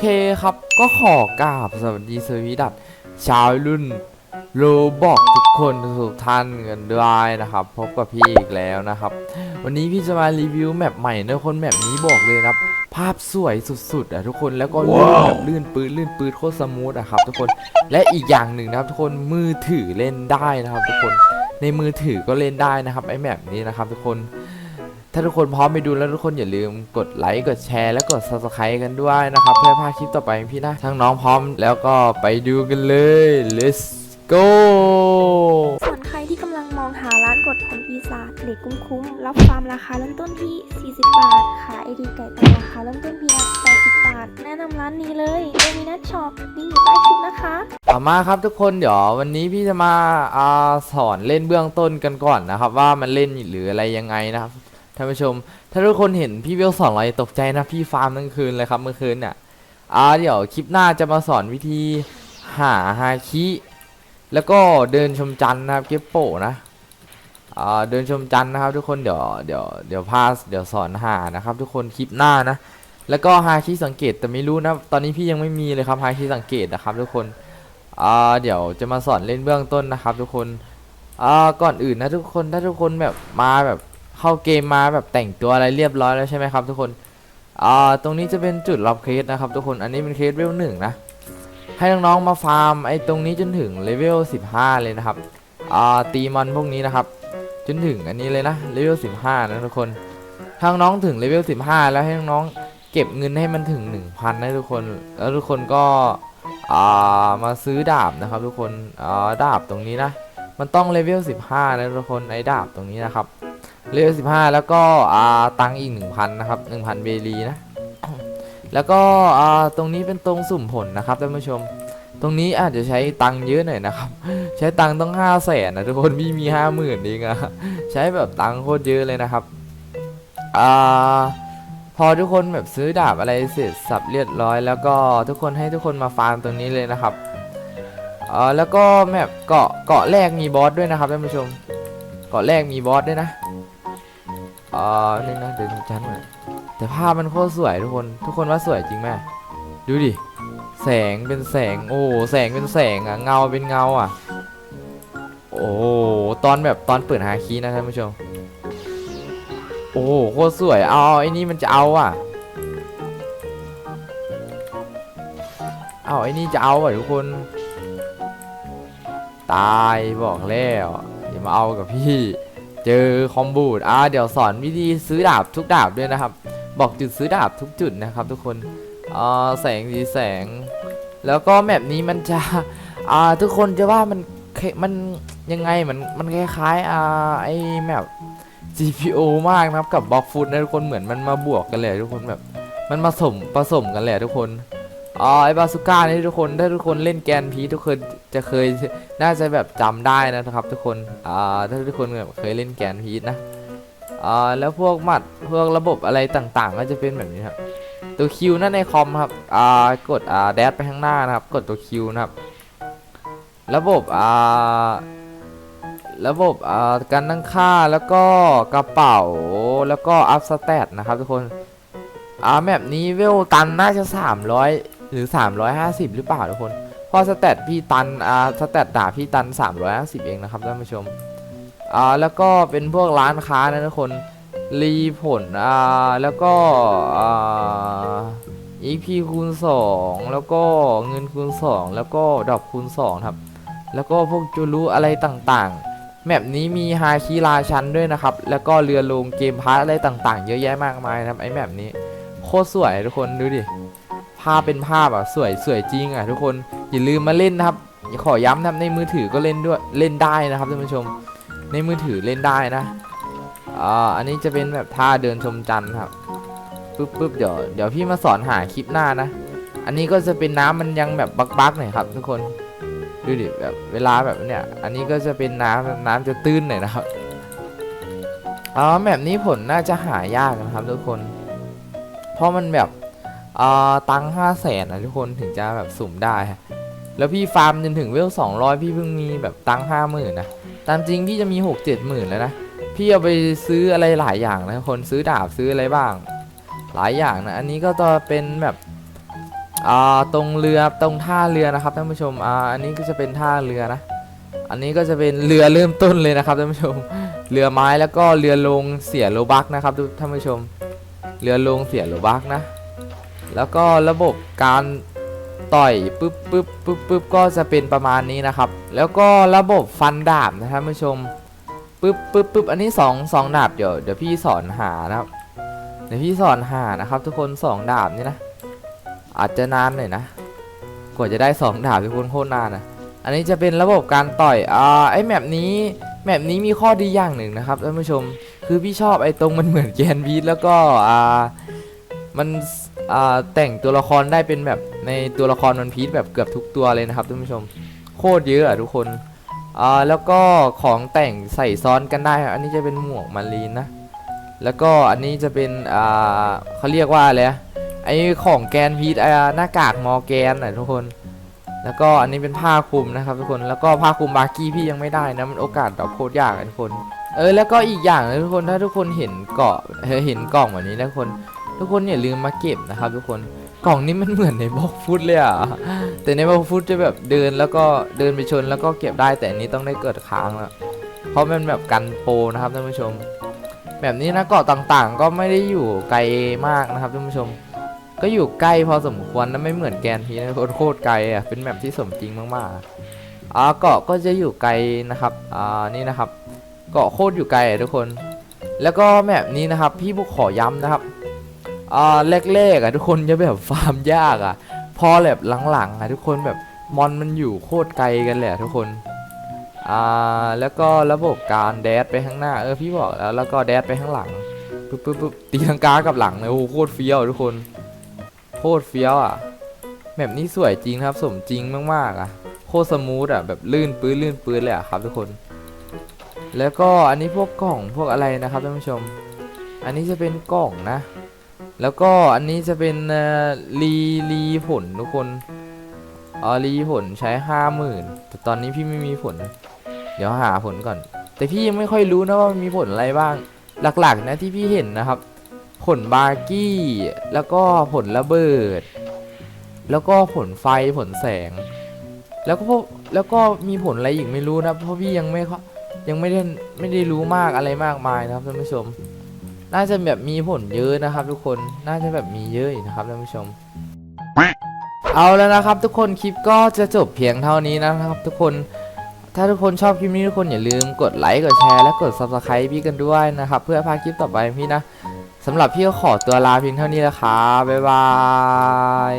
เคครับ ก็ขอกราบสวัสดีสวีดัตชาวรุ่นโรบอกทุกคนทุกท่านกันด้วยนะครับ พบกับพี่อีกแล้วนะครับ วันนี้พี่จะมารีวิวแมปใหม่นะคนแมปนี้บอกเลยนะครับ ภาพสวยสุดๆอะทุกคนแล้วก็ลื่นแบบลื่นปืดลื่นปืดโคตรสมูทอะครับ ทุกคนและอีกอย่างหนึ่งนะครับ ทุกคนมือถือเล่นได้นะครับ ทุกคนในมือถือก็เล่นได้นะครับไอแมปนี้นะครับ ทุกคน ถ้าทุกคนพร้อมไปดูแล้วทุกคนอย่าลืมกดไลค์กดแชร์และกด subscribe กันด้วยนะครับ เพื่อพลาดคลิปต่อไปของพี่นะ ทั้งน้องพร้อมแล้วก็ไปดูกันเลย let's go ส่วนใครที่กำลังมองหาร้านกดผลปีศาจเหล็กคุ้มๆรับฟาร์มราคาเริ่มต้นที่ 40 บาท ขายไอดีไก่ตันราคาเริ่มต้นเพียง80 บาท แนะนำร้านนี้เลยโดมินัทช็อปลิงก์อยู่ใต้คลิปนะคะต่อมาครับทุกคนเดี๋ยววันนี้พี่จะมาอาสอนเล่นเบื้องต้นกันก่อนนะครับ ว่ามันเล่นหรืออะไรยังไงนะครับ ท่านผู้ชม ถ้าทุกคนเห็นพี่เวลสอนอะไรตกใจนะพี่ฟาร์มทั้งคืนเลยครับเมื่อคืนเนี่ยอ่าเดี๋ยวคลิปหน้าจะมาสอนวิธีหาฮาคิ แล้วก็เดินชมจันทร์นะครับเก็บโปะนะอ่าเดินชมจันทร์นะครับ ทุกคนเดี๋ยวเดี๋ยวเดี๋ยวพาเดี๋ยวสอนหานะครับ ทุกคนคลิปหน้านะ แล้วก็ฮาคิสังเกตแต่ไม่รู้นะ ตอนนี้พี่ยังไม่มีเลยครับฮาคิสังเกตนะครับ ทุกคนอ่าเดี๋ยวจะมาสอนเล่นเบื้องต้นนะครับ ทุกคนอ่าก่อนอื่นนะทุกคนถ้าทุกคนแบบมาแบบ เข้าเกมมาแบบแต่งตัวอะไรเรียบร้อยแล้วใช่ไหมครับทุกคนอ่าตรงนี้จะเป็นจุดรับเคสนะครับทุกคนอันนี้เป็นเคสเลเวลหนึ่งนะให้น้องๆมาฟาร์มไอ้ตรงนี้จนถึงเลเวล15 เลยนะครับอ่าตีมอนพวกนี้นะครับ จนถึงอันนี้เลยนะเลเวล15 นะทุกคนถ้าน้องถึงเลเวล15 แล้วให้น้องเก็บเงินให้มันถึง 1,000นะทุกคนแล้วทุกคนก็อ่ามาซื้อดาบนะครับ ทุกคนอ่าดาบตรงนี้นะมันต้องเลเวล15 นะทุกคนไอ้ดาบตรงนี้นะครับ เลเวล15แล้วก็อ่าตังอีก1,000นะครับ1,000เบลีนะ แล้วก็อ่าตรงนี้เป็นตรงสุ่มผลนะครับท่านผู้ชม ตรงนี้อาจจะใช้ตังเยอะหน่อยนะครับ ใช้ตังต้อง5แสนนะทุกคนพี่มี5 0,000เองอะใช้แบบตังโคตรเยอะเลยนะครับอ่าพอทุกคนแบบซื้อดาบอะไรเสร็จสับเรียบร้อย แล้วก็ทุกคนให้ทุกคนมาฟาร์มตรงนี้เลยนะครับเออแล้วก็แมปเกาะเกาะแรกมีบอสด้วยนะครับท่านผู้ชม เกาะแรกมีบอสด้วยนะ เออนี่นะเดินชั้นหน่อยแต่ภาพมันโคตรสวยทุกคน ทุกคนว่าสวยจริงไหมดูดิ แสงเป็นแสง โอ้แสงเป็นแสงอะ เงาเป็นเงาอะ โอ้ตอนแบบตอนเปิดฮาคีนะท่านผู้ชม โอ้โหโคตรสวย เอาไอ้นี่มันจะเอาอะ เอาไอ้นี่จะเอาอะทุกคน ตายบอกแล้วอย่ามาเอากับพี่ เจอคอมบูดอ่าเดี๋ยวสอนวิธีซื้อดาบทุกดาบด้วยนะครับ บอกจุดซื้อดาบทุกจุดนะครับ ทุกคนอ่าแสงสีแสง แล้วก็แมปนี้มันจะอ่าทุกคนจะว่ามันเคมันยังไงมันมันคล้ายๆอ่าไอ้แมป GPO มากนะครับกับบล็อกฟุตนะทุกคนเหมือนมันมาบวกกันเลยทุกคนแบบ มันมาสมผสมกันเลยทุกคน อ๋อไอบาสุก้านี่ทุกคนถ้าทุกคนเล่นแกนพีทุกคนจะเคยน่าจะแบบจำได้นะครับ ทุกคนอ่าถ้าทุกคนแบบเคยเล่นแกนพีนะอ่าแล้วพวกหมัดพวกระบบอะไรต่างๆ ก็จะเป็นแบบนี้ครับตัวคิวนั่นในคอมครับอ่ากดอ่าแดดไปข้างหน้านะครับ กดตัวคิวนะครับ ระบบอ่าระบบอ่าการตั้งค่าแล้วก็กระเป๋าแล้วก็อัพสเตตนะครับทุกคนอ่าแมปนี้เวลตันน่าจะ300 หรือ 350 หรือเปล่าทุกคนเพอสเตตพี่ตันอ่าสเตตดาพี่ตัน 350 เองนะครับท่านผู้ชมอ่าแล้วก็เป็นพวกร้านค้านะทุกคนรีผลอ่าแล้วก็อ่า EP คูณ 2 แล้วก็เงินคูณ 2 แล้วก็ดอกคูณ 2 ครับ แล้วก็พวกจูรุอะไรต่างๆ แมปนี้มีฮาคิราชันด้วยนะครับ แล้วก็เรือลงเกมพาร์ทอะไรต่างๆ เยอะแยะมากมายนะครับไอ้แมปนี้ โคตรสวยทุกคนดูดิ ภาพเป็นภาพอะสวยสวยจริงอะทุกคนอย่าลืมมาเล่นนะครับขอย้ำนะครับในมือถือก็เล่นด้วยเล่นได้นะครับท่านผู้ชม ในมือถือเล่นได้นะอ่าอันนี้จะเป็นแบบท่าเดินชมจันทร์ครับปึ๊บปึ๊บเดี๋ยวเดี๋ยวพี่มาสอนหาคลิปหน้านะ อันนี้ก็จะเป็นน้ำมันยังแบบบักๆหน่อยครับ ทุกคนดูดิแบบเวลาแบบเนี้ยอันนี้ก็จะเป็นน้ำน้ำจะตื้นหน่อยนะครับอ๋อแบบนี้ผลน่าจะหายากนะครับ ทุกคน เพราะมันแบบ ตังห้าแสนนะทุกคนถึงจะแบบสุ่มได้ แล้วพี่ฟาร์มจนถึงเวลสองร้อยพี่เพิ่งมีแบบตังห้าหมื่นนะ ตามจริงพี่จะมีหกเจ็ดหมื่นแล้วนะ พี่เอาไปซื้ออะไรหลายอย่างนะทุกคนซื้อดาบซื้ออะไรบ้าง หลายอย่างนะ อันนี้ก็จะเป็นแบบอ่าตรงเรือตรงท่าเรือนะครับท่านผู้ชมอ่าอันนี้ก็จะเป็นท่าเรือนะ อันนี้ก็จะเป็นเรือเริ่มต้นเลยนะครับท่านผู้ชม เรือไม้แล้วก็เรือลงเสียโลบักนะครับท่านผู้ชม เรือลงเสียโลบักนะ แล้วก็ระบบการต่อยปึ๊บปึ๊บปึ๊บปึ๊บก็จะเป็นประมาณนี้นะครับ แล้วก็ระบบฟันดาบนะท่านผู้ชมปึ๊บปึ๊บปึ๊บอันนี้สองสองดาบเดี๋ยวเดี๋ยวพี่สอนหานะครับ เดี๋ยวพี่สอนหานะครับทุกคนสองดาบนี่นะ อาจจะนานหน่อยนะ กว่าจะได้สองดาบทุกคนโคตรนานนะอันนี้จะเป็นระบบการต่อยอ่าไอแมปนี้แมปนี้มีข้อดีอย่างหนึ่งนะครับท่านผู้ชม คือพี่ชอบไอตรงมันเหมือนแกนบีทแล้วก็อ่ามัน แต่งตัวละครได้เป็นแบบในตัวละครมันพีทแบบเกือบทุกตัวเลยนะครับท่านผู้ชม โคตรเยอะอะทุกคนอ่าแล้วก็ของแต่งใส่ซ้อนกันได้ครับอันนี้จะเป็นหมวกมารีนนะ แล้วก็อันนี้จะเป็นอ่าเขาเรียกว่าอะไรไอของแกนพีทอ่าหน้ากากมอแกนนะทุกคน แล้วก็อันนี้เป็นผ้าคลุมนะครับทุกคน แล้วก็ผ้าคลุมบาร์กี้พี่ยังไม่ได้นะ มันโอกาสดรอปโคตรยากทุกคน เออแล้วก็อีกอย่างนะทุกคน ถ้าทุกคนเห็นเกาะเออเห็นกล่องแบบนี้นะทุกคน ทุกคนอย่าลืมมาเก็บนะครับทุกคนกล่องนี้มันเหมือนในบล็อกฟุตเลยอะแต่ในบล็อกฟุตจะแบบเดินแล้วก็เดินไปชนแล้วก็เก็บได้แต่อันนี้ต้องได้เกิดค้างแล้วเพราะมันแบบกันโปรนะครับท่านผู้ชม แบบนี้นะเกาะต่างๆ ก็ไม่ได้อยู่ไกลมากนะครับท่านผู้ชม ก็อยู่ใกล้พอสมควรนะไม่เหมือนแกนพีนะโคตรไกลอะเป็นแบบที่สมจริงมากๆอ่าเกาะก็จะอยู่ไกลนะครับอ่านี่นะครับ เกาะโคตรอยู่ไกลอะทุกคน แล้วก็แบบนี้นะครับ พี่บุกขอย้ำนะครับ อ่าแรกๆอะทุกคนจะแบบฟาร์มยากอะ พอแบบหลังๆอะทุกคนแบบมอนมันอยู่โคตรไกลกันเละทุกคนอ่าแล้วก็ระบบการแดดไปข้างหน้าเออพี่บอกแล้วแล้วก็แดดไปข้างหลังปุ๊บปุ๊บปุ๊บตีลังกากับหลังเลยโอ้โหโคตรเฟี้ยวทุกคนโคตรเฟี้ยวอะแบบนี้สวยจริงครับสมจริงมากๆอะโคตรสมูทอะแบบลื่นปื้นลื่นปื้นเลยอะครับทุกคน แล้วก็อันนี้พวกกล่องพวกอะไรนะครับท่านผู้ชม อันนี้จะเป็นกล่องนะ แล้วก็อันนี้จะเป็นรีรีผลทุกคนอ๋อรีผลใช้ห้าหมื่นแต่ตอนนี้พี่ไม่มีผล เดี๋ยวหาผลก่อน แต่พี่ยังไม่ค่อยรู้นะว่ามีผลอะไรบ้าง หลักๆนะที่พี่เห็นนะครับ ผลบาร์กี้ แล้วก็ผลระเบิด แล้วก็ผลไฟผลแสง แล้วก็แล้วก็มีผลอะไรอีกไม่รู้นะเพราะพี่ยังไม่ยังไม่ได้ไม่ได้รู้มากอะไรมากมายนะครับท่านผู้ชม น่าจะแบบมีผลเยอะนะครับ ทุกคนน่าจะแบบมีเยอะอยู่นะครับท่านผู้ชม เอาแล้วนะครับ ทุกคนคลิปก็จะจบเพียงเท่านี้นะครับ ทุกคนถ้าทุกคนชอบคลิปนี้ทุกคนอย่าลืมกดไลค์กดแชร์และกด subscribe พี่กันด้วยนะครับ เพื่อพาคลิปต่อไปของพี่นะสำหรับพี่ก็ขอตัวลาเพียงเท่านี้แล้วครับบ๊ายบาย